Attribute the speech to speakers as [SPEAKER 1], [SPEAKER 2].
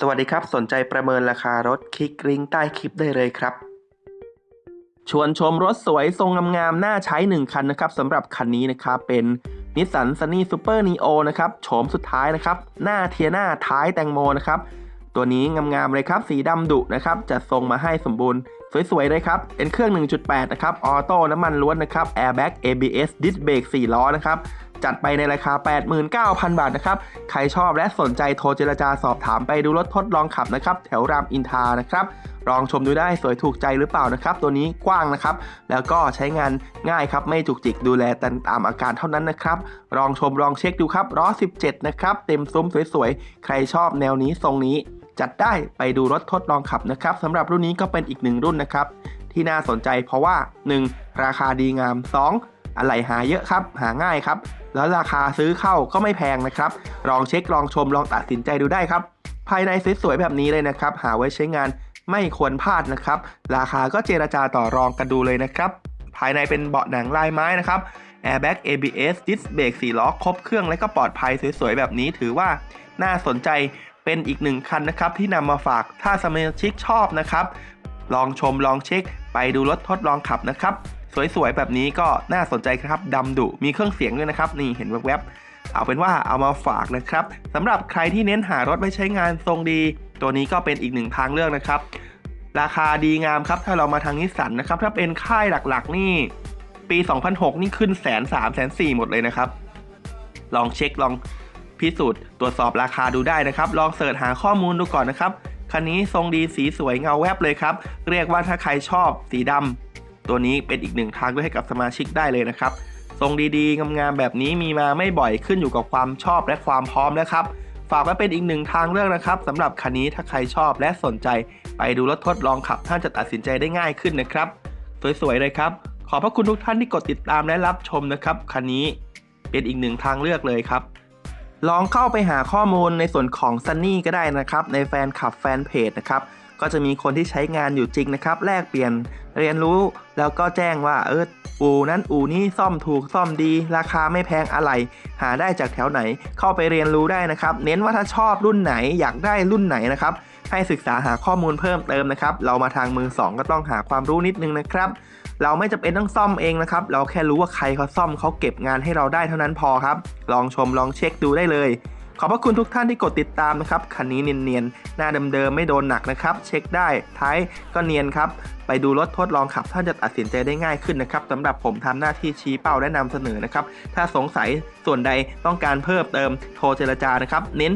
[SPEAKER 1] สวัสดีครับ สนใจประเมินราคารถคลิกลิงก์ใต้คลิปได้เลยครับ ชวนชมรถสวยทรงงามๆน่าใช้ 1 คันนะครับสำหรับคันนี้นะครับเป็นนิสสันซันนี่ซูเปอร์นีโอนะครับโฉมสุดท้ายนะครับ หน้าเทียหน้าท้ายแตงโมนะครับ ตัวนี้งามๆเลยครับ สีดำดุนะครับจะทรงมาให้สมบูรณ์ สวยๆเลยครับเป็นเครื่อง 1.8 นะครับ ออโต้น้ำมันล้วนนะครับ Airbag ABS Disc Brake 4ล้อนะครับ จัดไปในราคา 89,000 บาทนะครับ ใครชอบและสนใจโทรเจรจาสอบถามไปดูรถทดลองขับนะครับ แถวรามอินทานะครับ ลองชมดูได้สวยถูกใจหรือเปล่านะครับ ตัวนี้กว้างนะครับ แล้วก็ใช้งานง่ายครับ ไม่จุกจิกดูแลตตามอาการเท่านั้นนะครับ ลองชมลองเช็คดูครับล้อ 17 นะครับ เต็มซุ้มสวยๆ ใครชอบแนวนี้ทรงนี้ จัดได้ไปดูรถทดลองขับนะครับสำหรับรุ่นนี้ก็เป็นอีกหนึ่งรุ่นนะครับที่น่าสนใจเพราะว่า 1. ราคาดีงาม 2. อะไหล่หาเยอะครับ หาง่ายครับ แล้วราคาซื้อเข้าก็ไม่แพงนะครับ ลองเช็คลองชมลองตัดสินใจดูได้ครับ ภายในสวยๆแบบนี้เลยนะครับ หาไว้ใช้งานไม่ควรพลาดนะครับ ราคาก็เจรจาต่อรองกันดูเลยนะครับ ภายในเป็นเบาะหนังลายไม้นะครับ Airbag ABS Disc Brake 4ล้อครบเครื่องและก็ปลอดภัยสวยๆแบบนี้ถือว่าน่าสนใจเป็นอีกหนึ่งคันนะครับที่นำมาฝากถ้าสมาชิกชอบนะครับ ลองชมลองเช็คไปดูรถทดลองขับนะครับ สวยๆแบบนี้ก็น่าสนใจครับดำดุมีเครื่องเสียงด้วยนะครับ นี่เห็นแวบๆเอาเป็นว่าเอามาฝากนะครับสำหรับใครที่เน้นหารถไว้ใช้งานทรงดี ตัวนี้ก็เป็นอีกหนึ่งทางเลือกนะครับ ราคาดีงามครับถ้าเรามาทางนิสสันนะครับถ้าเป็นค่ายหลักๆ นี่ ปี 2006 นี่ขึ้นแสนสามแสนสี่หมดเลยนะครับ ลองเช็คลองพิสูจน์ตรวจสอบราคาดูได้นะครับ ลองเสิร์ชหาข้อมูลดูก่อนนะครับคันนี้ทรงดีสีสวยเงาแวบเลยครับ เรียกว่าถ้าใครชอบสีดำ ตัวนี้เป็นอีกหนึ่งทางเลือกให้กับสมาชิกได้เลยนะครับทรงดีๆ งามๆแบบนี้มีมาไม่บ่อยขึ้นอยู่กับความชอบและความพร้อมนะครับ ฝากไว้เป็นอีกหนึ่งทางเลือกนะครับสำหรับคันนี้ถ้าใครชอบและสนใจไปดูรถทดลองขับท่านจะตัดสินใจได้ง่ายขึ้นนะครับ สวยๆเลยครับ ขอบพระคุณทุกท่านที่กดติดตามและรับชมนะครับคันนี้เป็นอีกหนึ่งทางเลือกเลยครับ ลองเข้าไปหาข้อมูลในส่วนของ Sunny ก็ได้นะครับ ในแฟนคลับแฟนเพจนะครับ ก็จะมีคนที่ใช้งานอยู่จริงนะครับ แลกเปลี่ยนเรียนรู้แล้วก็แจ้งว่าเอออูนั้นอูนี้ซ่อมถูกซ่อมดี ราคาไม่แพงอะไร หาได้จากแถวไหนเข้าไปเรียนรู้ได้นะครับ เน้นว่าถ้าชอบรุ่นไหนอยากได้รุ่นไหนนะครับให้ศึกษาหาข้อมูลเพิ่มเติมนะครับ เรามาทางมือ 2 ก็ต้องหาความรู้นิดนึงนะครับ เราไม่จำเป็นต้องซ่อมเองนะครับ เราแค่รู้ว่าใครเขาซ่อมเขาเก็บงานให้เราได้เท่านั้นพอครับ ลองชมลองเช็คดูได้เลย ขอบพระคุณทุกท่านที่กดติดตามนะครับคันนี้เนียนๆหน้าเดิมๆไม่โดนหนักนะครับ เช็คได้ท้ายก็เนียนครับไปดูรถทดลองขับท่านจะตัดสินใจได้ง่ายขึ้นนะครับสำหรับผมทำหน้าที่ชี้เป้าและนำเสนอนะครับ ถ้าสงสัยส่วนใดต้องการเพิ่มเติมโทรเจรจานะครับ เน้น